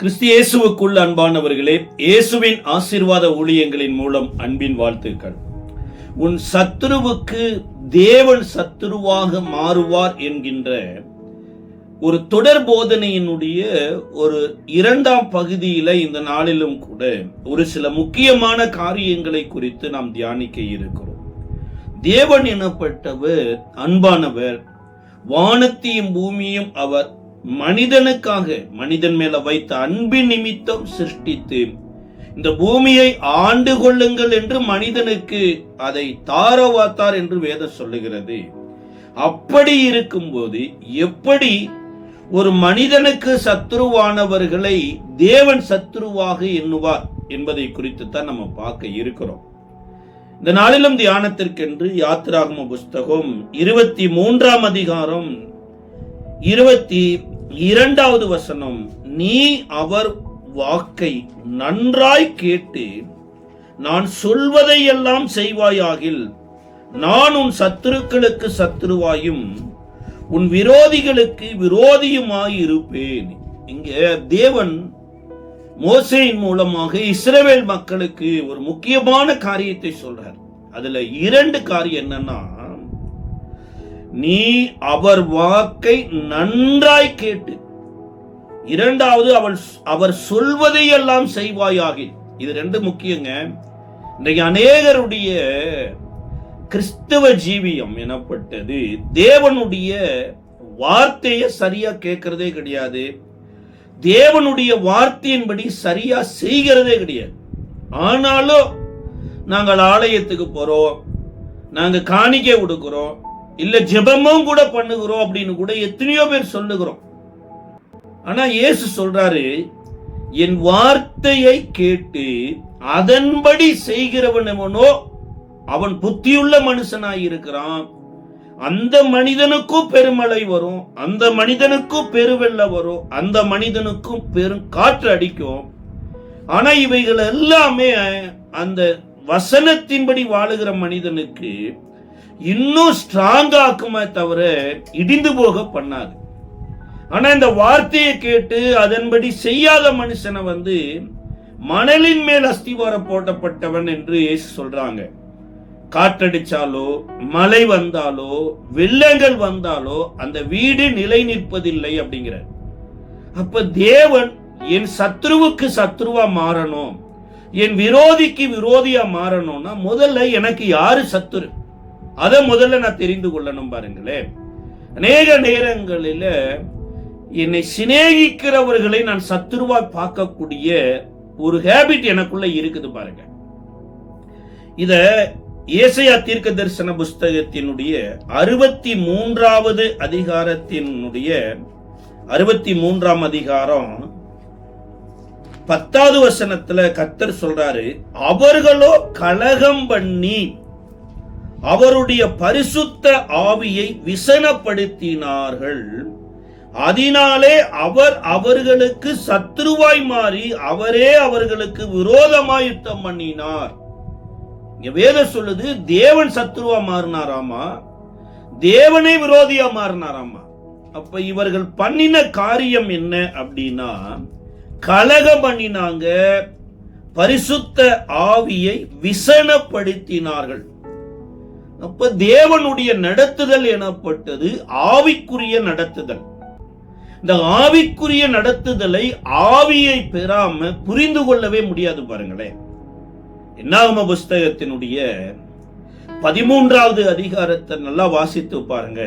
கிறிஸ்தியேசுவுக்குள் அன்பானவர்களே இயேசுவின் ஆசீர்வாத ஊழியங்களின் மூலம் அன்பின் வாழ்த்துக்கள். உன் சத்துருவுக்கு தேவன் சத்துருவாக மாறுவார் என்கின்ற ஒரு தொடர் போதனையினுடைய ஒரு இரண்டாம் பகுதியில இந்த நாளிலும் கூட ஒரு சில முக்கியமான காரியங்களை குறித்து நாம் தியானிக்க இருக்கிறோம். தேவன் எனப்பட்டவர் அன்பானவர் வானத்தையும் பூமியும் அவர் மனிதனுக்காக மனிதன் மேல வைத்த அன்பின் நிமித்தம் சிருஷ்டித்து இந்த பூமியை ஆண்டு கொள்ளுங்கள் என்று மனிதனுக்கு அதை தாரவாத்தார் என்று வேதம் சொல்லுகிறது. அப்படி இருக்கும்போது எப்படி ஒரு மனிதனுக்கு சத்துருவானவர்களை தேவன் சத்துருவாக எண்ணுவார் என்பதை குறித்து தான் நம்ம பார்க்க இருக்கிறோம். இந்த நாளிலும் தியானத்திற்கென்று யாத்திராகம புஸ்தகம் இருபத்தி மூன்றாம் அதிகாரம் இருபத்தி இரண்டாவது வசனம் நீ அவர் வாக்கை நன்றாய் கேட்டு நான் சொல்வதையெல்லாம் செய்வாயாகில் நான் உன் சத்துருக்களுக்கு சத்துருவாயும் உன் விரோதிகளுக்கு விரோதியுமாய் இருப்பேன். இங்கே தேவன் மோசையின் மூலமாக இஸ்ரவேல் மக்களுக்கு ஒரு முக்கியமான காரியத்தை சொல்றார். அதுல இரண்டு காரியம் என்னன்னா நீ அவர் வாக்கை நன்றாய் கேட்டு. இரண்டாவது அவள் அவர் சொல்வதையெல்லாம் செய்வாயாக இது ரெண்டு முக்கியங்க. இன்றைக்கு அநேகருடைய கிறிஸ்தவ ஜீவியம் எனப்பட்டது தேவனுடைய வார்த்தையை சரியா கேட்கறதே கிடையாது. தேவனுடைய வார்த்தையின்படி சரியா செய்கிறதே கிடையாது. ஆனாலும் நாங்கள் ஆலயத்துக்கு போறோம். நாங்கள் காணிக்கை கொடுக்குறோம் இல்ல ஜெபமும் கூட பண்ணுகிறோம் அப்படின்னு கூட எத்தனையோ பேர் சொல்லுகிறோம். ஆனா இயேசு சொல்றாரு என் வார்த்தையை கேட்டு அதன்படி செய்கிறவன் எவனோ அவன் புத்தியுள்ள மனுஷனாய் இருக்கிறான். அந்த மனிதனுக்கும் பெருமழை வரும் அந்த மனிதனுக்கும் பெருவெள்ள வரும் அந்த மனிதனுக்கும் பெரும் காற்று அடிக்கும். ஆனா இவைகள் எல்லாமே அந்த வசனத்தின்படி வாழுகிற மனிதனுக்கு இன்னும் ஸ்ட்ராங் ஆக்குமே தவிர இடிந்து போக பண்ணாது. ஆனா இந்த வார்த்தையை கேட்டு அதன்படி செய்யாத மனுஷனை வந்து மணலின் மேல் அஸ்திவாரம் போட்டப்பட்டவன் என்று இயேசு சொல்றாங்க. காற்றடிச்சாலோ மழை வந்தாலோ வெள்ளங்கள் வந்தாலோ அந்த வீடு நிலை நிற்பதில்லை அப்படிங்கிற அப்ப தேவன் என் சத்ருவுக்கு சத்ருவா மாறணும் என் விரோதிக்கு விரோதியா மாறணும்னா முதல்ல எனக்கு யாரு சத்துரு? அதை முதல்ல நான் தெரிந்து கொள்ளணும் பாருங்களேன் அநேக நேரங்களில் என்னை சிநேகிக்கிறவர்களை நான் சத்துருவா பார்க்கக்கூடிய ஒரு ஹேபிட் எனக்குள்ள இருக்குது பாருங்க. இத ஏசையா தீர்க்க தரிசன புஸ்தகத்தினுடைய அறுபத்தி மூன்றாவது அதிகாரத்தினுடைய அறுபத்தி மூன்றாம் அதிகாரம் பத்தாவது வசனத்துல கத்தர் சொல்றாரு அவர்களோ கலகம் பண்ணி அவருடைய பரிசுத்த ஆவியை விசனப்படுத்தினார்கள். அதனாலே அவர் அவர்களுக்கு சத்ருவாய் மாறி அவரே அவர்களுக்கு விரோதமாய் யுத்தம் பண்ணினார். வேத சொல்லுது தேவன் சத்ருவா மாறினாராமா? தேவனே விரோதியா மாறினாராமா? அப்ப இவர்கள் பண்ணின காரியம் என்ன அப்படின்னா கலகம் பண்ணினாங்க பரிசுத்த ஆவியை விசனப்படுத்தினார்கள். அப்ப தேவனுடைய நடத்துதல் எனப்பட்டது ஆவிக்குரிய நடத்துதல். இந்த ஆவிக்குரிய நடத்துதலை ஆவியை பெறாம புரிந்து கொள்ளவே முடியாது பாருங்களேன். என்னாகம புஸ்தகத்தினுடைய பதிமூன்றாவது அதிகாரத்தை நல்லா வாசித்து பாருங்க.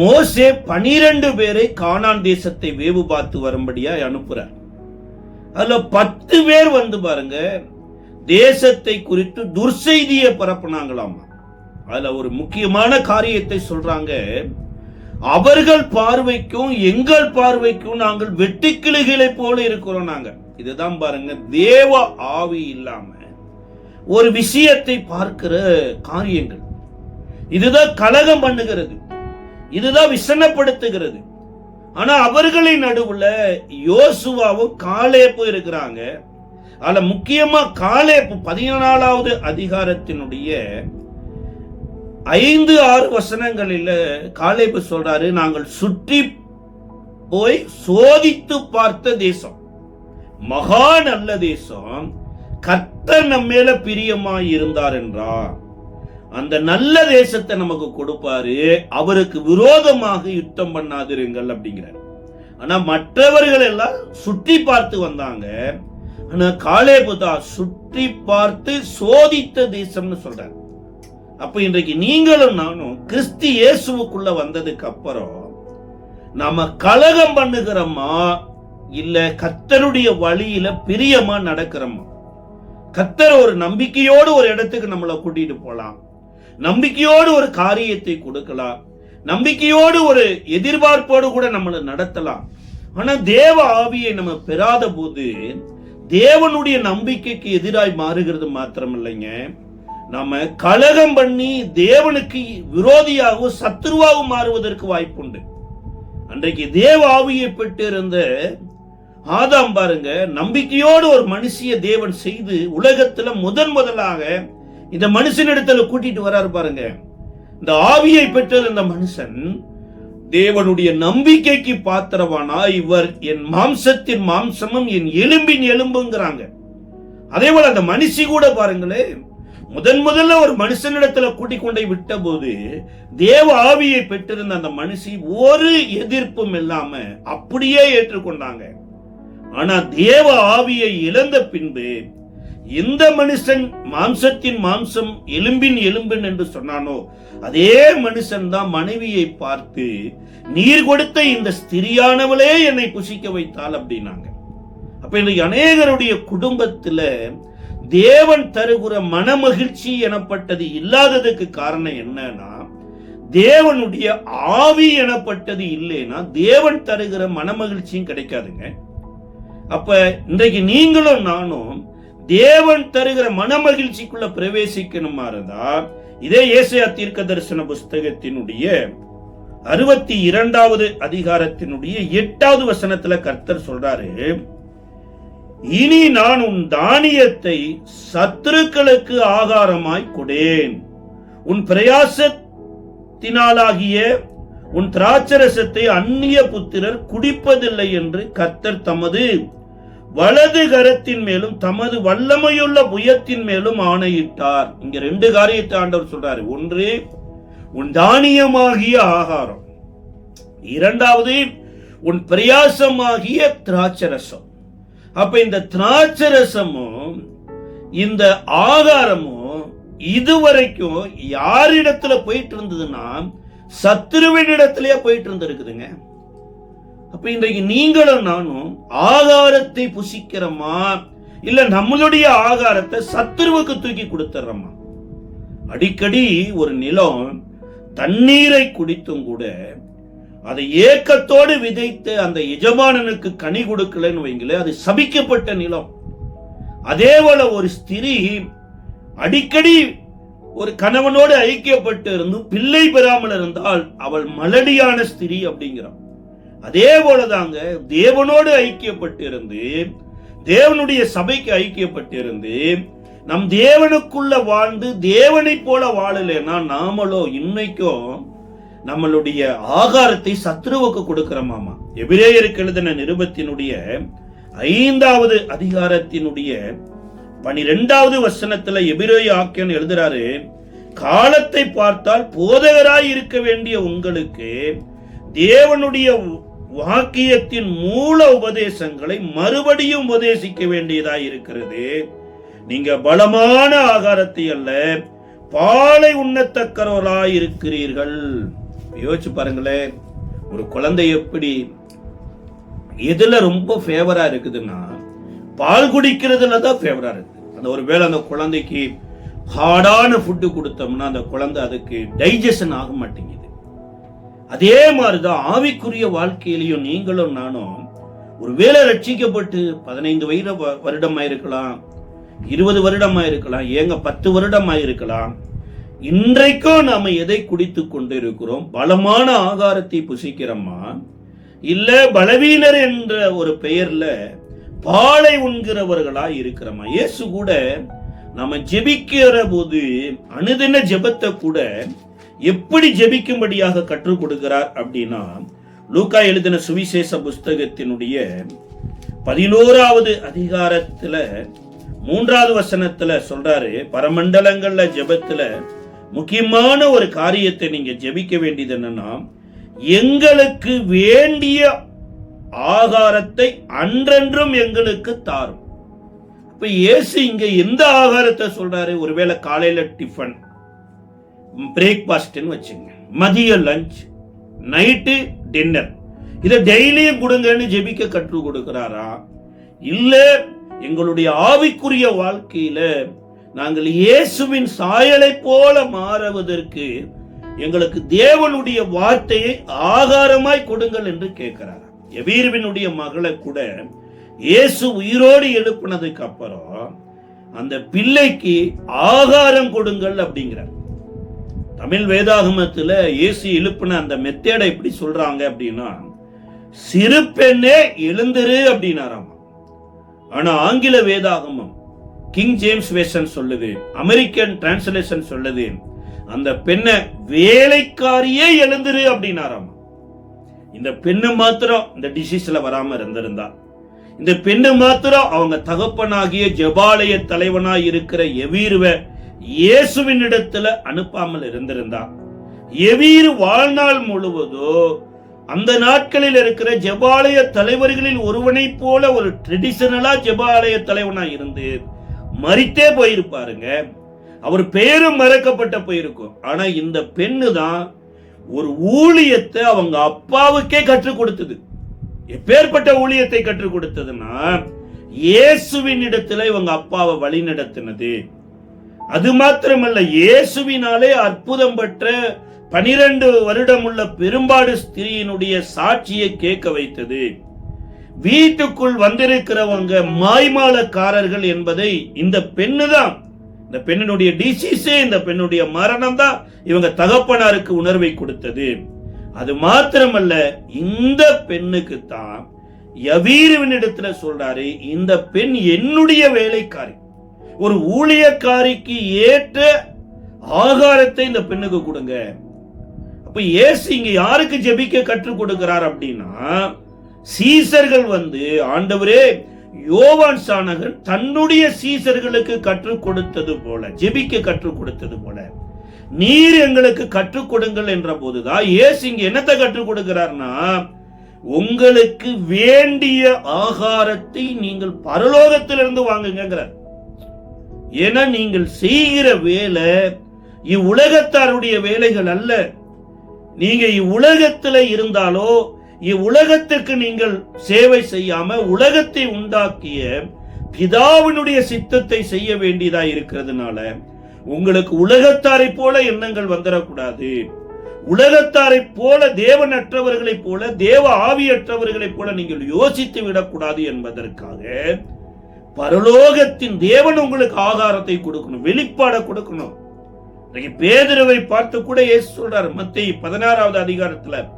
மோசே பனிரெண்டு பேரை கானான் தேசத்தை வேவு பார்த்து வரும்படியா அனுப்புறார். அதுல பத்து பேர் வந்து பாருங்க தேசத்தை குறித்து துர்செய்தியை பரப்புனாங்களாமா? அதுல ஒரு முக்கியமான காரியத்தை சொல்றாங்க. அவர்கள் பார்வைக்கும் எங்கள் பார்வைக்கும் நாங்கள் வெட்டுக்கிளிகளை போல இருக்கிறோம் நாங்க இதுதான் பாருங்க தேவ ஆவி இல்லாம ஒரு விஷயத்தை பார்க்கிற காரியங்கள். இதுதான் கலகம் பண்ணுகிறது. இதுதான் விசனப்படுத்துகிறது. ஆனா அவர்களின் நடுவுல யோசுவாவும் காலேப்பு இருக்கிறாங்க அதுல முக்கியமா காலேப்பு பதினாலாவது அதிகாரத்தினுடைய ஐந்து ஆறு வசனங்களில் காலேபு சொல்றாரு நாங்கள் சுற்றி போய் சோதித்து பார்த்த தேசம் மகா நல்ல தேசம் கர்த்தர் நம்ம மேல பிரியமாய் இருந்தார் என்றார். அந்த நல்ல தேசத்தை நமக்கு கொடுப்பாரு அவருக்கு விரோதமாக யுத்தம் பண்ணாதிருங்கள் அப்படிங்கிறார். ஆனா மற்றவர்கள் எல்லாம் சுற்றி பார்த்து வந்தாங்க. ஆனா காலேபுதா சுற்றி பார்த்து சோதித்த தேசம்னு சொல்றாரு. அப்ப இன்றைக்கு நீங்களும் நானும் கிறிஸ்து இயேசுவுக்குள்ள வந்ததுக்கு அப்புறம் நம்ம கலகம் பண்ணுகிறோமா? இல்ல கத்தருடைய வழியில பிரியமா நடக்கிறோமா? கத்தர் ஒரு நம்பிக்கையோடு ஒரு இடத்துக்கு நம்மளை கூட்டிட்டு போலாம். நம்பிக்கையோடு ஒரு காரியத்தை கொடுக்கலாம். நம்பிக்கையோடு ஒரு எதிர்பார்ப்போடு கூட நம்மளை நடத்தலாம். ஆனா தேவ ஆவியை நம்ம பெறாத போது தேவனுடைய நம்பிக்கைக்கு எதிராய் மாறுகிறது மாத்திரம் இல்லைங்க நம்ம கலகம் பண்ணி தேவனுக்கு விரோதியாகவும் சத்துருவாகவும் மாறுவதற்கு வாய்ப்புண்டு. அன்றைக்கு தேவ ஆவியை பெற்று இருந்த ஆதாம் பாருங்க நம்பிக்கையோடு ஒரு மனுஷிய தேவன் செய்து உலகத்துல முதன் முதலாக இந்த மனுஷனிடத்துல கூட்டிட்டு வராரு பாருங்க. இந்த ஆவியை பெற்றிருந்த இந்த மனுஷன் தேவனுடைய நம்பிக்கைக்கு பாத்திரவானா இவர் என் மாம்சத்தின் மாம்சமும் என் எலும்பின் எலும்புங்கிறாங்க. அதே போல அந்த மனுஷி கூட பாருங்களே முதன் முதல்ல ஒரு மனுஷனிடத்துல கூட்டிக் கொண்டே விட்ட போது தேவ ஆவியை பெற்றிருந்த அந்த மனுஷி ஒரு எதிர்ப்பும் இல்லாம அப்படியே ஏற்றுக்கொண்டாங்க. ஆனா தேவ ஆவியை இழந்த பின்பு எந்த மனுஷன் மாம்சத்தின் மாம்சம் எலும்பின் எலும்பின் என்று சொன்னானோ அதே மனுஷன் தான் மனைவியை பார்த்து நீர் கொடுத்த இந்த ஸ்திரியானவளே என்னை புசிக்க வைத்தாள் அப்படின்னாங்க. அப்ப இன்னைக்கு அநேகருடைய குடும்பத்துல தேவன் தருகிற மனமகிழ்ச்சி எனப்பட்டது இல்லாததுக்கு காரணம் என்னன்னா தேவனுடைய ஆவி எனப்பட்டது இல்லைன்னா தேவன் தருகிற மனமகிழ்ச்சியும் கிடைக்காதுங்க. அப்ப இன்றைக்கு நீங்களும் நானும் தேவன் தருகிற மனமகிழ்ச்சிக்குள்ள பிரவேசிக்கணுமா இருந்தா இதே ஏசையா தீர்க்க தரிசன புஸ்தகத்தினுடைய அறுபத்தி இரண்டாவது அதிகாரத்தினுடைய எட்டாவது வசனத்துல கர்த்தர் சொல்றாரு இனி நான் உன் தானியத்தை சத்துருக்களுக்கு ஆகாரமாய் கொடேன். உன் பிரயாசத்தினாலாகிய உன் திராட்சரசத்தை அந்நிய புத்திரர் குடிப்பதில்லை என்று கர்த்தர் தமது வலது கரத்தின் மேலும் தமது வல்லமையுள்ள புயத்தின் மேலும் ஆணையிட்டார். இங்க ரெண்டு காரியத்தை ஆண்டவர் சொல்றாரு. ஒன்று உன் தானியமாகிய ஆகாரம். இரண்டாவது உன் பிரயாசமாகிய திராட்சரசம். அப்ப இந்த திராட்சரசமும் இந்த ஆகாரமும் இதுவரைக்கும் யாரிடத்துல போயிட்டு இருந்ததுன்னா சத்துருவினிடத்திலேயே போயிட்டு இருந்திருக்குதுங்க அப்ப இன்றைக்கு நீங்களும் நானும் ஆகாரத்தை புசிக்கிறோமா? இல்ல நம்மளுடைய ஆகாரத்தை சத்துருவுக்கு தூக்கி கொடுத்துறோமா? அடிக்கடி ஒரு நிலம் தண்ணீரை குடித்தும் கூட அதை ஏக்கத்தோடு விதைத்து அந்த எஜமானனுக்கு கனி கொடுக்கலன்னு வைங்களே அது சபிக்கப்பட்ட நிலம். அதே போல ஒரு ஸ்திரீ அடிக்கடி ஒரு கணவனோடு ஐக்கியப்பட்டு இருந்தும் பிள்ளை பெறாமல் இருந்தால் அவள் மலடியான ஸ்திரீ அப்படிங்கிறான். அதே போலதாங்க தேவனோடு ஐக்கியப்பட்டு இருந்து தேவனுடைய சபைக்கு ஐக்கியப்பட்டு இருந்து நம் தேவனுக்குள்ள வாழ்ந்து தேவனைப் போல வாழலைன்னா நாமளோ இன்னைக்கும் நம்மளுடைய ஆகாரத்தை சத்ருவுக்கு கொடுக்கிறோமாமா எபிரேயருக்கு எழுதின நிருபத்தினுடைய ஐந்தாவது அதிகாரத்தினுடைய பனிரெண்டாவது வசனத்துல எபிரேய ஆக்கியன் எழுதுறாரு காலத்தை பார்த்தால் போதகராய் இருக்க வேண்டிய உங்களுக்கு தேவனுடைய வாக்கியத்தின் மூல உபதேசங்களை மறுபடியும் உபதேசிக்க வேண்டியதாய் இருக்கிறது. நீங்க பலமான ஆகாரத்தை அல்ல பாலை உண்ணத்தக்கவர்களாய் இருக்கிறீர்கள். யோசிச்சு பாருங்களேன் ஒரு குழந்தை எப்படி எதுல ரொம்ப ஃபேவரா இருக்குதுன்னா பால் குடிக்கிறதுல தான் ஃபேவரா இருக்கு. அந்த ஒரு வேளை அந்த குழந்தைக்கு ஹார்டான ஃபுட்டு கொடுத்தோம்னா அந்த குழந்தை அதுக்கு டைஜஷன் ஆக மாட்டேங்குது. அதே மாதிரிதான் ஆவிக்குரிய வாழ்க்கையிலையும் நீங்களும் நானும் ஒருவேளை ரட்சிக்கப்பட்டு பதினைந்து வயது வ- வருடமா இருக்கலாம் இருபது வருடமா இருக்கலாம் ஏங்க பத்து வருடமா இருக்கலாம் இன்றைக்கும் நாம எதை குடித்து கொண்டு இருக்கிறோம் பலமான ஆகாரத்தை புசிக்கிறோமா? இல்ல பலவீனர் என்ற ஒரு பெயர்ல பாலை உண்கிறவர்களா இருக்கிறோமா? இயேசு கூட நம்ம ஜெபிக்கிற போது அனுதின ஜெபத்தை கூட எப்படி ஜெபிக்கும்படியாக கற்றுக் கொடுக்கிறார் அப்படின்னா லூக்கா எழுதின சுவிசேஷ புஸ்தகத்தினுடைய பதினோராவது அதிகாரத்துல மூன்றாவது வசனத்துல சொல்றாரு பரமண்டலங்கள்ல ஜெபத்துல முக்கியமான ஒரு காரியத்தை நீங்க ஜெபிக்க வேண்டியது என்னன்னா எங்களுக்கு வேண்டிய ஆகாரத்தை அன்றென்றும் எங்களுக்கு தாரும். இப்ப இயேசு இங்க எந்த ஆகாரத்தை சொல்றாரு? ஒருவேளை காலையில டிஃபன் பிரேக்ஃபாஸ்ட்னு வச்சுங்க. மதிய லஞ்ச் நைட்டு டின்னர் இதை டெய்லியும் கொடுங்கன்னு ஜெபிக்க கற்றுக் கொடுக்கிறாரா? இல்ல எங்களுடைய ஆவிக்குரிய வாழ்க்கையில நாங்கள் இயேசுவின் சாயலை போல மாறுவதற்கு எங்களுக்கு தேவனுடைய வார்த்தையை ஆகாரமாய் கொடுங்கள் என்று கேட்கிறார் எபீர்வினுடைய மகளை கூட இயேசு உயிரோடு எழுப்பினதுக்கு அப்புறம் அந்த பிள்ளைக்கு ஆகாரம் கொடுங்கள் அப்படிங்கிறார். தமிழ் வேதாகமத்தில் இயேசு எழுப்பின அந்த மெத்தேடை இப்படி சொல்றாங்க அப்படின்னா சிறு பெண்ணே எழுந்திரு அப்படின்னாராம். ஆனா ஆங்கில வேதாகமம் கிங் ஜேம்ஸ் வேஷன் சொல்லுது அமெரிக்கன் டிரான்ஸ்லேஷன் சொல்லுது அந்த பெண்ணை வேலைக்காரியே எழுந்துரு அப்படின்னாராம். இந்த பெண்ணு மாத்திரம் இந்த டிசீஸ்ல வராம இருந்திருந்தா. இந்த பெண்ணு மாத்திரம் அவங்க தகப்பனாகிய ஜபாலய தலைவனாய் இருக்கிற எவீருவ இயேசுவின் இடத்துல அனுப்பாமல் இருந்திருந்தா. எவீரு வாழ்நாள் முழுவதோ அந்த நாட்களில் இருக்கிற ஜபாலய தலைவர்களில் ஒருவனைப் போல ஒரு ட்ரெடிஷனலா ஜபாலய தலைவனா இருந்து மறித்தே போயிருப்பாருங்க. அவர் பெயரும் மறக்கப்பட்ட போயிருக்கும். ஆனா இந்த பெண்ணு தான் ஒரு ஊழியத்தை அவங்க அப்பாவுக்கே கற்றுக் கொடுத்தது. எப்பேற்பட்ட ஊழியத்தை கற்றுக் கொடுத்ததுன்னா இயேசுவின் இடத்துல இவங்க அப்பாவை வழி நடத்தினது. அது மாத்திரமல்ல இயேசுவினாலே அற்புதம் பெற்ற பனிரெண்டு வருடம் உள்ள பெரும்பாடு ஸ்திரீயினுடைய சாட்சியை கேட்க வைத்தது. வீட்டுக்குள் வந்திருக்கிறவங்க மாய்மாலக்காரர்கள் என்பதை இந்த பெண்ணு தான் இந்த பெண்ணினுடைய டிசீஸே இந்த பெண்ணுடைய மரணம் தான் இவங்க தகப்பனாருக்கு உணர்வை கொடுத்தது. அது மாத்திரமல்ல இந்த பெண்ணுக்கு தான் யவீருவினிடத்துல சொல்றாரு இந்த பெண் என்னுடைய வேலைக்காரி. ஒரு ஊழியக்காரிக்கு ஏற்ற ஆகாரத்தை இந்த பெண்ணுக்கு கொடுங்க. அப்ப ஏசு இங்க யாருக்கு ஜெபிக்க கற்றுக் கொடுக்கிறார் அப்படின்னா சீசர்கள் வந்து ஆண்டவரே யோவான் சாணகன் தன்னுடைய சீசர்களுக்கு கற்றுக் கொடுத்தது போல ஜெபிக்க கற்றுக் கொடுத்தது போல நீர் எங்களுக்கு கற்றுக் கொடுங்கள் என்ற போதுதான் ஏசு இங்க என்னத்தை கற்றுக் கொடுக்கிறார்னா உங்களுக்கு வேண்டிய ஆகாரத்தை நீங்கள் பரலோகத்திலிருந்து வாங்குங்கிறார் ஏன்னா நீங்கள் செய்கிற வேலை இவ்வுலகத்தாருடைய வேலைகள் அல்ல. நீங்க இவ்வுலகத்துல இருந்தாலோ இவ்வுலகத்துக்கு நீங்கள் சேவை செய்யாம உலகத்தை உண்டாக்கிய பிதாவினுடைய சித்தத்தை செய்ய வேண்டியதா இருக்கிறதுனால உங்களுக்கு உலகத்தாரை போல எண்ணங்கள் வந்துடக்கூடாது உலகத்தாரை போல தேவனற்றவர்களைப் போல தேவ ஆவியற்றவர்களைப் போல நீங்கள் யோசித்து விடக்கூடாது என்பதற்காக பரலோகத்தின் தேவன் உங்களுக்கு ஆகாரத்தை கொடுக்கணும் வெளிப்பாட கொடுக்கணும். பேதரவை பார்த்து கூட இயேசு சொல்றாரு மத்திய பதினாறாவது அதிகாரத்துல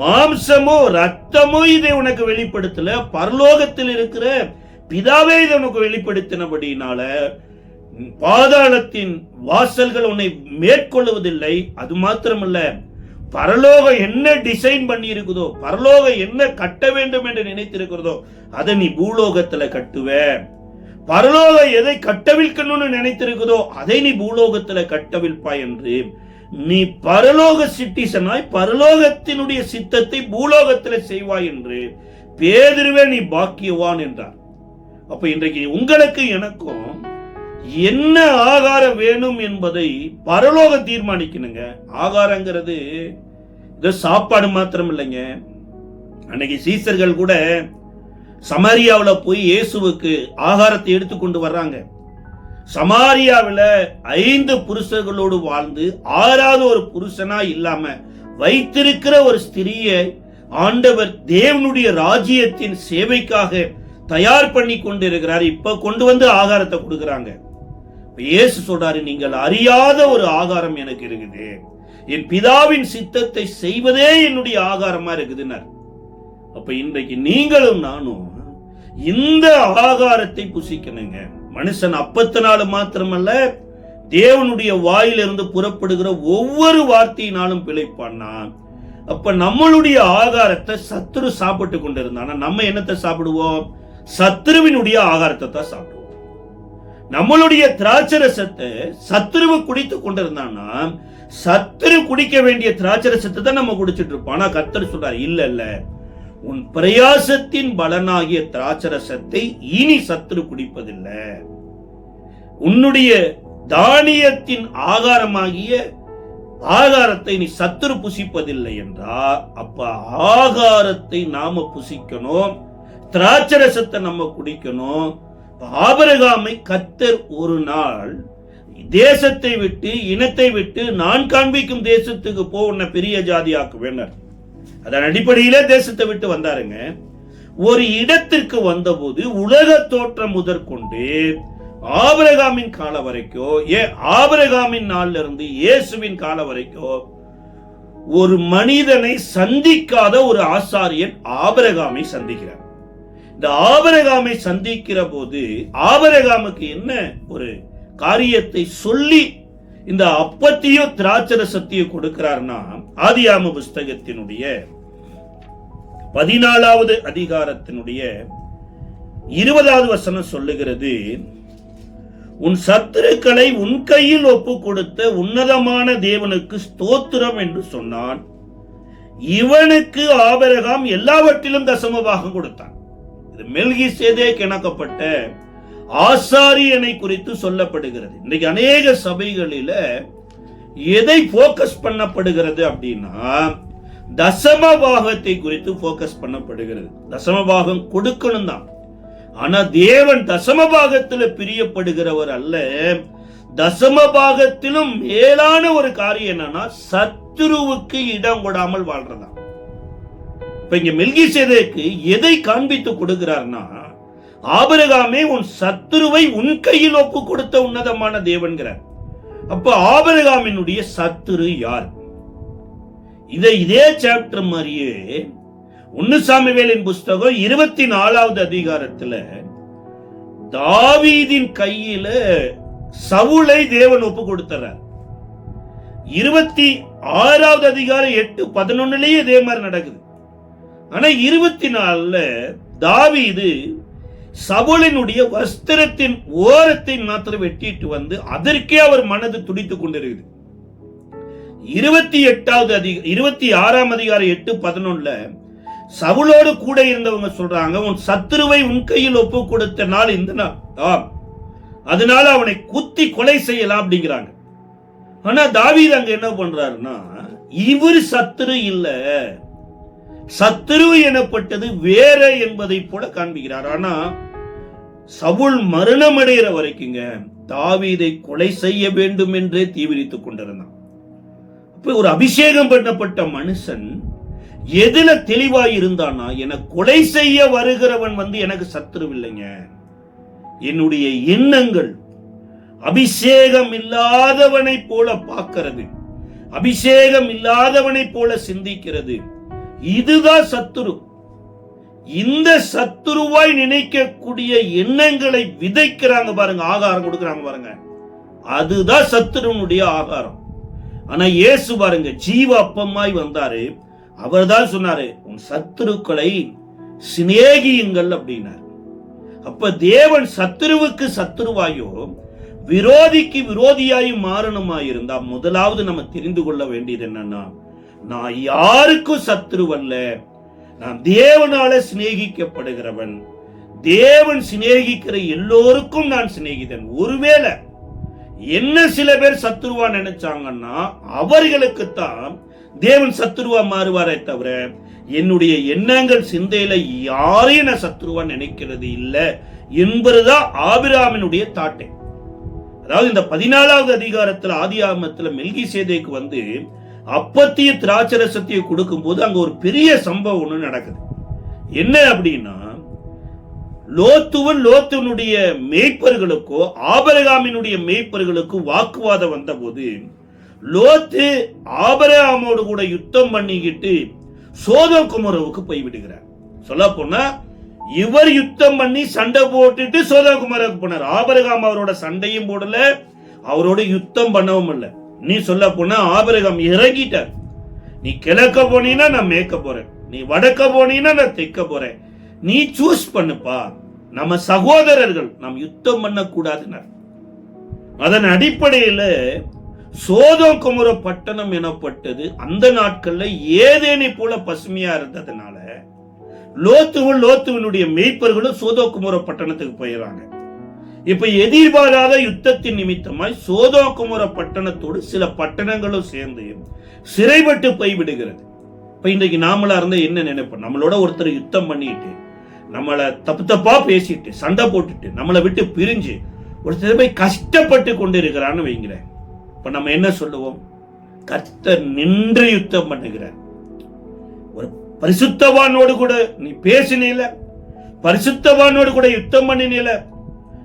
மாம்சமோ ரத்தமோ இதை உனக்கு வெளிப்படுத்தல. பரலோகத்தில் இருக்கிற பிதாவே இதை உனக்கு வெளிப்படுத்தினபடினால பாதாளத்தின் வாசல்கள் உன்னை மேற்கொள்வதில்லை அது மாத்திரமல்ல. பரலோகம் என்ன டிசைன் பண்ணி இருக்குதோ பரலோகம் என்ன கட்ட வேண்டும் என்று நினைத்திருக்கிறதோ அதை நீ பூலோகத்துல கட்டுவ. பரலோகம் எதை கட்டவிழ்க்கணும்னு நினைத்திருக்குதோ அதை நீ பூலோகத்துல கட்டவிழ்ப்பாய் என்று நீ பரலோக சிட்டிசனாய் பரலோகத்தினுடைய சித்தத்தை பூலோகத்தில் செய்வாய் என்று பேதிருவே நீ பாக்கியவான் என்றார். அப்ப இன்றைக்கு உங்களுக்கு எனக்கும் என்ன ஆகாரம் வேணும் என்பதை பரலோகம் தீர்மானிக்கணுங்க. ஆகாரங்கிறது இது சாப்பாடு மாத்திரம் இல்லைங்க அன்னைக்கு சீசர்கள் கூட சமாரியாவில் போய் இயேசுவுக்கு ஆகாரத்தை எடுத்துக்கொண்டு வர்றாங்க. சமாரியாவில் ஐந்து புருஷர்களோடு வாழ்ந்து ஆறாவது ஒரு புருஷனா இல்லாம வைத்திருக்கிற ஒரு ஸ்திரியை ஆண்டவர் தேவனுடைய ராஜ்யத்தின் சேவைக்காக தயார் பண்ணி கொண்டு இருக்கிறார் இப்ப கொண்டு வந்து ஆகாரத்தை கொடுக்குறாங்க. இயேசு சொல்றாரு நீங்கள் அறியாத ஒரு ஆகாரம் எனக்கு இருக்குது. என் பிதாவின் சித்தத்தை செய்வதே என்னுடைய ஆகாரமா இருக்குதுன்னார். அப்ப இன்றைக்கு நீங்களும் நானும் இந்த ஆகாரத்தை புசிக்கணுங்க. மனுஷன் அப்பத்தினால மாத்திரமல்ல தேவனுடைய வாயிலிருந்து புறப்படுகிற ஒவ்வொரு வார்த்தையினாலும் பிழைப்பான்னா? அப்ப நம்மளுடைய ஆகாரத்தை சத்துரு சாப்பிட்டு கொண்டிருந்தானா நம்ம என்னத்தை சாப்பிடுவோம்? சத்துருவினுடைய ஆகாரத்தை தான் சாப்பிடுவோம். நம்மளுடைய திராட்சரசத்தை சத்துருவு குடித்து கொண்டிருந்தானா சத்துரு குடிக்க வேண்டிய திராட்சரசத்தை தான் நம்ம குடிச்சிட்டு இருப்போம். ஆனா கத்தர் சொல்றாரு இல்ல இல்ல. உன் பிரயாசத்தின் பலனாகிய திராட்சரசத்தை இனி சத்துரு குடிப்பதில்லை. உன்னுடைய தானியத்தின் ஆகாரமாகிய ஆகாரத்தை நீ சத்துரு புசிப்பதில்லை என்றால் அப்ப ஆகாரத்தை நாம புசிக்கணும் திராட்சரசத்தை நம்ம குடிக்கணும். ஆபரகாமை கத்தர் ஒரு நாள் தேசத்தை விட்டு இனத்தை விட்டு நான் காண்பிக்கும் தேசத்துக்கு போ உன்னை பெரிய ஜாதியாக்குவேனர் அதன் அடிப்படையிலே தேசத்தை விட்டு வந்தாருங்க. ஒரு இடத்திற்கு வந்தபோது உலக தோற்றம் முதற்கொண்டு ஆபரகாமின் காலம் வரைக்கும் ஏ ஆபரகாமின் நாள்ல இருந்து இயேசுவின் காலம் வரைக்கும் ஒரு மனிதனை சந்திக்காத ஒரு ஆசாரியன் ஆபரகாமை சந்திக்கிறார். இந்த ஆபரகாமை சந்திக்கிற போது ஆபரகாமுக்கு என்ன ஒரு காரியத்தை சொல்லி இந்த அப்பத்தியோ திராட்சரசத்தையோ கொடுக்கிறார்னா ஆதியாம புஸ்தகத்தினுடைய பதினாலாவது அதிகாரத்தினுடைய இருபதாவது வசனம் சொல்லுகிறது உன் சத்துருக்களை உன் கையில் ஒப்பு கொடுத்த உன்னதமான தேவனுக்கு ஸ்தோத்திரம் என்று சொன்னான். இவனுக்கு ஆபரகாம் எல்லாவற்றிலும் தசமபாகம் கொடுத்தான். இது மெல்கி சேதே கிணக்கப்பட்ட ஆசாரியனை குறித்து சொல்லப்படுகிறது. இன்றைக்கு அநேக சபைகளில எதை போக்கஸ் பண்ணப்படுகிறது அப்படின்னா தசம பாகத்தை குறித்து போக்கஸ் பண்ணப்படுகிறது. தசம பாகம் கொடுக்கணும் தான். ஆனா தேவன் தசம பாகத்துல பிரியப்படுகிறவர் அல்ல. தசம பாகத்திலும் மேலான ஒரு காரியம் என்னன்னா சத்துருவுக்கு இடம் கொடாமல் வாழ்றதா இப்ப இங்க மெல்கி சேதேக்கு எதை காண்பித்து கொடுக்கிறார்னா ஆபரகாமே உன் சத்துருவை உன் கையில் ஒப்பு கொடுத்த உன்னதமான தேவன்கிறார். அப்ப ஆபரகாமினுடைய சத்துரு யார்? இதை இதே சாப்டர் மாதிரியே ஒன்னு வேலின் புஸ்தகம் இருபத்தி நாலாவது அதிகாரத்துல தாவீதின் கையில சவுளை தேவன் ஒப்பு கொடுத்துறார். இருபத்தி ஆறாவது அதிகாரம் எட்டு பதினொன்னுலயே இதே மாதிரி நடக்குது. ஆனா இருபத்தி நாலுல தாவீது சவுலினுடைய வஸ்திரத்தின் ஓரத்தை மாத்திரம் வெட்டிட்டு வந்து அதற்கே அவர் மனது துடித்துக் கொண்டிருக்குது. இருபத்தி எட்டாவது அதிக இருபத்தி ஆறாம் அதிகாரம் எட்டு பதினொன்னுல சவுலோடு கூட இருந்தவங்க சொல்றாங்க உன் சத்துருவை உன் கையில் ஒப்பு கொடுத்த நாள் இந்த நாள். ஆம். அதனால அவனை குத்தி கொலை செய்யலாம் அப்படிங்கிறாங்க. ஆனா தாவீது அங்க என்ன பண்றாருன்னா இவர் சத்துரு இல்ல. சத்துரு எனப்பட்டது வேற என்பதை போல காண்பிக்கிறார். ஆனா சவுல் மரணம் அடைகிற வரைக்குங்க தாவீதை கொலை செய்ய வேண்டும் என்றே தீவிரித்துக் கொண்டிருந்தான். அப்ப ஒரு அபிஷேகம் பண்ணப்பட்ட மனுஷன் எதுல தெளிவாய் இருந்தானா என கொலை செய்ய வருகிறவன் வந்து எனக்கு சத்துரு இல்லைங்க. என்னுடைய எண்ணங்கள் அபிஷேகம் இல்லாதவனை போல பார்க்கிறது அபிஷேகம் இல்லாதவனை போல சிந்திக்கிறது. இதுதான் சத்துரு. இந்த சத்துருவாய் நினைக்கக்கூடிய எண்ணங்களை விதைக்கிறாங்க பாருங்க ஆகாரம் கொடுக்குறாங்க பாருங்க. அதுதான் சத்துருவனுடைய ஆகாரம். ஆனா இயேசு பாருங்க ஜீவ அப்பமாய் வந்தாரு. அவர்தான் சொன்னாரு உன் சத்துருக்களை சிநேகியுங்கள் அப்படின்னார். அப்ப தேவன் சத்துருவுக்கு சத்துருவாயோ விரோதிக்கு விரோதியாயும் மாறணுமாயிருந்தா முதலாவது நம்ம தெரிந்து கொள்ள வேண்டியது என்னன்னா நான் யாருக்கும் சத்துருவல்ல நான் தேவனால சிநேகிக்கப்படுகிறவன். தேவன் சிநேகிக்கிற எல்லோருக்கும் நான் சிநேகிதன். ஒருவேளை என்ன சில பேர் சத்துருவா நினைச்சாங்கன்னா அவர்களுக்குத்தான் தேவன் சத்துருவா மாறுவாரே தவிர என்னுடைய எண்ணங்கள் சிந்தையில யாரையும் நான் சத்துருவா நினைக்கிறது இல்லை என்பதுதான் ஆபிராமினுடைய தாட்டை. அதாவது இந்த பதினாலாவது அதிகாரத்துல ஆதியாமத்துல மெல்கி சேதைக்கு வந்து அப்பத்திய திராட்சரசத்தையும் கொடுக்கும்போது அங்க ஒரு பெரிய சம்பவம் ஒண்ணு நடக்குது. என்ன அப்படின்னா லோத்துவன் லோத்துவனுடைய மேய்ப்பர்களுக்கோ ஆபரகாமினுடைய மேய்ப்பர்களுக்கும் வாக்குவாதம் வந்தபோது லோத்து ஆபரகாமோடு கூட யுத்தம் பண்ணிக்கிட்டு சோதம் குமரவுக்கு போய் விடுகிறார். சொல்ல போனா இவர் யுத்தம் பண்ணி சண்டை போட்டுட்டு சோதகுமாருக்கு போனார். ஆபரகாம் அவரோட சண்டையும் போடல அவரோட யுத்தம் பண்ணவும் இல்லை. நீ சொல்ல போனா ஆபிரகம் இறங்கிட்டார். நீ கிழக்க போனீன்னா நான் மேய்க்க போறேன். நீ வடக்க போனீன்னா நான் தைக்க போறேன். நீ சூஸ் பண்ணுப்பா. நம்ம சகோதரர்கள் நாம் யுத்தம் பண்ணக்கூடாதுன்னு அதன் அடிப்படையில் சோதம் குமர பட்டணம் எனப்பட்டது அந்த நாட்கள்ல ஏதேனை போல பசுமையா இருந்ததுனால லோத்துவும் லோத்துவனுடைய மெய்ப்பர்களும் சோதோ குமர பட்டணத்துக்கு போயிடறாங்க. இப்ப எதிர்பாராத யுத்தத்தின் நிமித்தமாய் சோதோ குமர பட்டணத்தோடு சில பட்டணங்களும் சேர்ந்து சிறைப்பட்டு போய்விடுகிறது. இப்ப இன்றைக்கு நாமளா இருந்தா என்ன நினைப்போம்? நம்மளோட ஒருத்தர் யுத்தம் பண்ணிட்டு நம்மளை தப்பு தப்பா பேசிட்டு சண்டை போட்டுட்டு நம்மளை விட்டு பிரிஞ்சு ஒருத்தர் போய் கஷ்டப்பட்டு கொண்டு இருக்கிறான்னு வைங்கிறேன் இப்ப நம்ம என்ன சொல்லுவோம்? கர்த்தர் நின்று யுத்தம் பண்ணுகிறார். ஒரு பரிசுத்தவானோடு கூட நீ பேசினீல பரிசுத்தவானோடு கூட யுத்தம் பண்ணினீல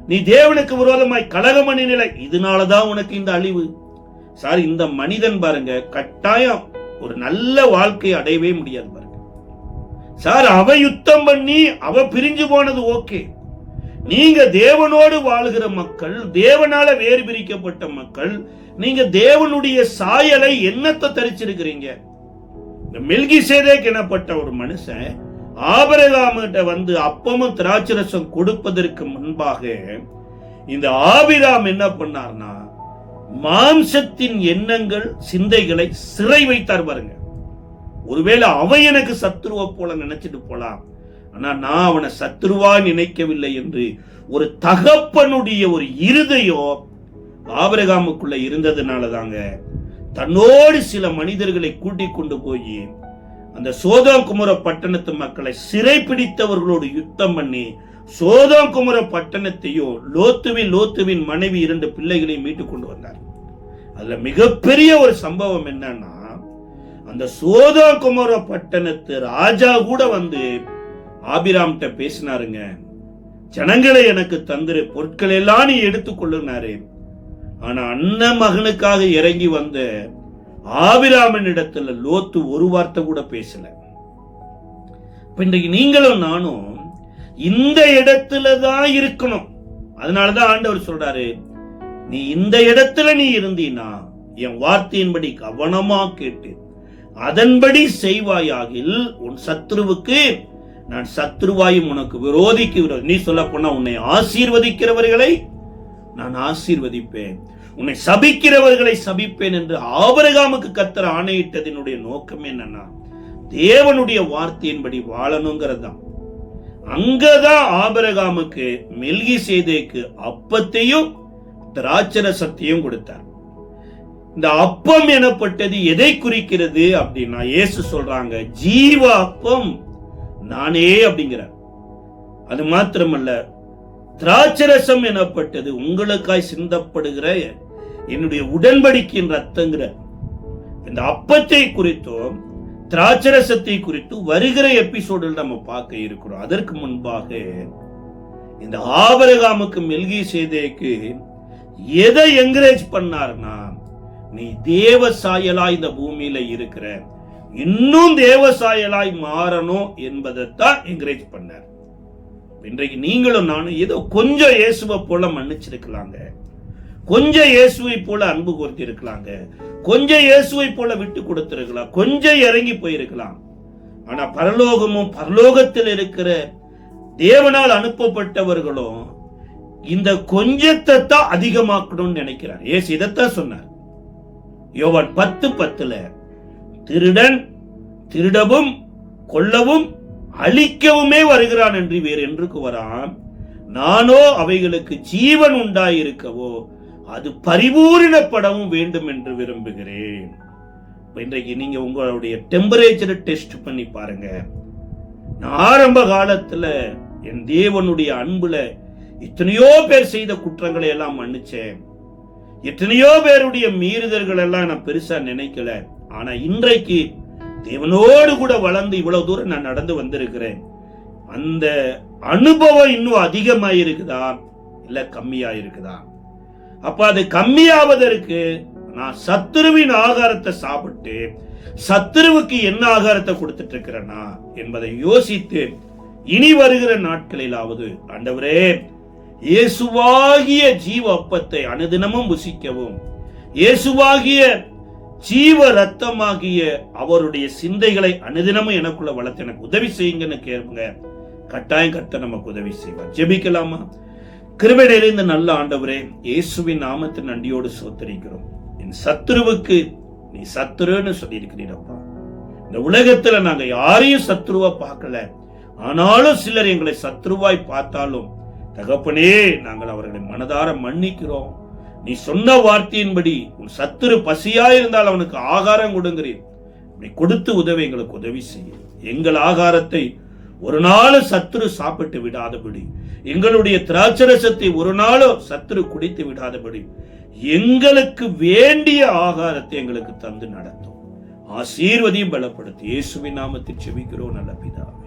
நீ தேவனுக்கு விரோதமாய் கலகம் இதனால இதனாலதான் உனக்கு இந்த அழிவு. சார் இந்த மனிதன் பாருங்க கட்டாயம் ஒரு நல்ல வாழ்க்கை அடையவே முடியாது பாருங்க. சார் அவ யுத்தம் பண்ணி அவ பிரிஞ்சு போனது ஓகே. நீங்க தேவனோடு வாழுகிற மக்கள் தேவனால வேறு பிரிக்கப்பட்ட மக்கள் நீங்க தேவனுடைய சாயலை என்னத்தை தரிச்சிருக்கிறீங்க? இந்த மெல்கி சேதேக் எனப்பட்ட ஒரு மனுஷன் ஆபரகாமிட்ட வந்து அப்பமும் திராட்சரசம் கொடுப்பதற்கு முன்பாக இந்த ஆபிராம் என்ன பண்ணார்னா மாம்சத்தின் எண்ணங்கள் சிந்தைகளை சிறை வைத்தார் பாருங்க. ஒருவேளை அவன் எனக்கு சத்துருவ போல நினைச்சிட்டு போலாம். ஆனா நான் அவனை சத்துருவா நினைக்கவில்லை என்று ஒரு தகப்பனுடைய ஒரு இருதயம் ஆபரகாமுக்குள்ள இருந்ததுனால தாங்க தன்னோடு சில மனிதர்களை கூட்டிக் கொண்டு போய் அந்த சோதோகுமர பட்டணத்து மக்களை சிறை பிடித்தவர்களோடு யுத்தம் பண்ணி சோதோகுமர பட்டணத்தையும் லோத்துவின் லோத்துவின் மனைவி இரண்டு பிள்ளைகளையும் மீட்டு கொண்டு வந்தார். அதுல மிகப்பெரிய ஒரு சம்பவம் என்னன்னா அந்த சோதோகுமர பட்டணத்து ராஜா கூட வந்து ஆபிராம்கிட்ட பேசினாருங்க. ஜனங்களை எனக்கு தந்துரு பொருட்கள் எல்லாம் நீ எடுத்துக்கொள்ளுனாரு ஆனா அண்ணன் மகனுக்காக இறங்கி வந்த ஆபிராமன் இடத்துல லோத்து ஒரு வார்த்தை கூட பேசல. இன்றைக்கு நீங்களும் நானும் இந்த இடத்துல தான் இருக்கணும். அதனாலதான் ஆண்டவர் சொல்றாரு நீ இந்த இடத்துல நீ இருந்தீனா என் வார்த்தையின்படி கவனமா கேட்டு அதன்படி செய்வாயாகில் உன் சத்ருவுக்கு நான் சத்ருவாயும் உனக்கு விரோதிக்கு விரோதி நீ சொல்ல போனா உன்னை ஆசீர்வதிக்கிறவர்களை நான் ஆசீர்வதிப்பேன். உன்னை சபிக்கிறவர்களை சபிப்பேன் என்று ஆபரகாமுக்கு கத்தர் ஆணையிட்டதினுடைய நோக்கம் என்னன்னா தேவனுடைய வார்த்தையின்படி வாழணுங்கிறது தான் அங்கதான் ஆபரகாமுக்கு மெல்கி சேதைக்கு அப்பத்தையும் திராட்சரசத்தையும் கொடுத்தார். இந்த அப்பம் எனப்பட்டது எதை குறிக்கிறது அப்படின்னா இயேசு சொல்றாங்க ஜீவ அப்பம் நானே அப்படிங்கிறார். அது மாத்திரமல்ல திராட்சரசம் எனப்பட்டது உங்களுக்காய் சிந்தப்படுகிற என்னுடைய உடன்படிக்கையின் ரத்தங்கிற இந்த அப்பத்தை குறித்தும் திராட்சரசத்தை குறித்து வருகிற எபிசோடில் நம்ம பார்க்க இருக்கிறோம். அதற்கு முன்பாக இந்த ஆபரகாமுக்கு மெல்கி சேதேக்கு எதை என்கரேஜ் பண்ணார்னா நீ தேவ சாயலாய் இந்த பூமியில இருக்கிற இன்னும் தேவ சாயலாய் மாறணும் என்பதைத்தான் என்கரேஜ் பண்ணார். இன்றைக்கு நீங்களும் நானும் ஏதோ கொஞ்சம் இயேசுவை போல மன்னிச்சிருக்கலாங்க. கொஞ்சம் இயேசுவை போல அன்பு கொடுத்திருக்கலாங்க கொஞ்சம் இயேசுவை போல விட்டு கொடுத்திருக்கலாம். கொஞ்சம் இறங்கி போயிருக்கலாம். ஆனா பரலோகமும் பரலோகத்தில் இருக்கிற தேவனால் அனுப்பப்பட்டவர்களும் இந்த கொஞ்சத்தை தான் அதிகமாக்கணும்னு நினைக்கிறார். ஏசு இதைத்தான் சொன்னார். யோவான் பத்து பத்துல திருடன் திருடவும் கொல்லவும் அழிக்கவுமே வருகிறான் என்று வேறு என்றுக்கு வரான் நானோ அவைகளுக்கு ஜீவன் உண்டாயிருக்கவோ அது பரிபூரணப்படவும் வேண்டும் என்று விரும்புகிறேன் இன்றைக்கு நீங்க உங்களுடைய டெம்பரேச்சரை டெஸ்ட் பண்ணி பாருங்க. நான் ஆரம்ப காலத்துல என் தேவனுடைய அன்புல எத்தனையோ பேர் செய்த குற்றங்களை எல்லாம் மன்னிச்சேன். எத்தனையோ பேருடைய மீறுதல்கள் எல்லாம் நான் பெருசா நினைக்கல. ஆனா இன்றைக்கு தேவனோடு கூட வளர்ந்து இவ்வளவு தூரம் நான் நடந்து வந்திருக்கிறேன். அந்த அனுபவம் இன்னும் அதிகமாக இருக்குதா இல்ல கம்மியா இருக்குதா அப்ப அது கம்மியாவதற்கு நான் சத்துருவின் ஆகாரத்தை சாப்பிட்டு சத்துருவுக்கு என்ன ஆகாரத்தை கொடுத்துட்டு இருக்கிறேனா என்பதை யோசித்து இனி வருகிற நாட்களிலாவது ஆண்டவரே இயேசுவாகிய ஜீவ அப்பத்தை அனுதினமும் புசிக்கவும் இயேசுவாகிய ஜீவ ரத்தமாகிய அவருடைய சிந்தைகளை அனுதினமும் எனக்குள்ள வளர்த்து எனக்கு உதவி செய்யுங்கன்னு கேளுங்க. கட்டாயம் கத்த நமக்கு உதவி செய்வார். ஜெபிக்கலாமா? கிருபை நிறைந்த நல்ல ஆண்டவரே இயேசுவின் நாமத்தின் நன்றியோடு சோத்தரிக்கிறோம் என் சத்துருவுக்கு நீ சத்துருன்னு சொல்லியிருக்கிறீரப்பா. இந்த உலகத்துல நாங்க யாரையும் சத்ருவா பார்க்கல. ஆனாலும் சிலர் எங்களை சத்ருவாய் பார்த்தாலும் தகப்பனே நாங்கள் அவர்களை மனதார மன்னிக்கிறோம். நீ சொன்ன வார்த்தையின்படி உன் சத்துரு பசியா இருந்தால் அவனுக்கு ஆகாரம் கொடுங்கிறீர். அப்படி கொடுத்து உதவி எங்களுக்கு உதவி செய்யும் எங்கள் ஆகாரத்தை ஒரு நாள் சத்துரு சாப்பிட்டு விடாதபடி எங்களுடைய திராட்சரசத்தை ஒரு நாளும் சத்துரு குடித்து விடாதபடி எங்களுக்கு வேண்டிய ஆகாரத்தை எங்களுக்கு தந்து நடத்தும். ஆசீர்வதியும் பலப்படுத்தி. இயேசுவின் நாமத்தில் செவிக்கிறோம் நல்ல பிதாவே.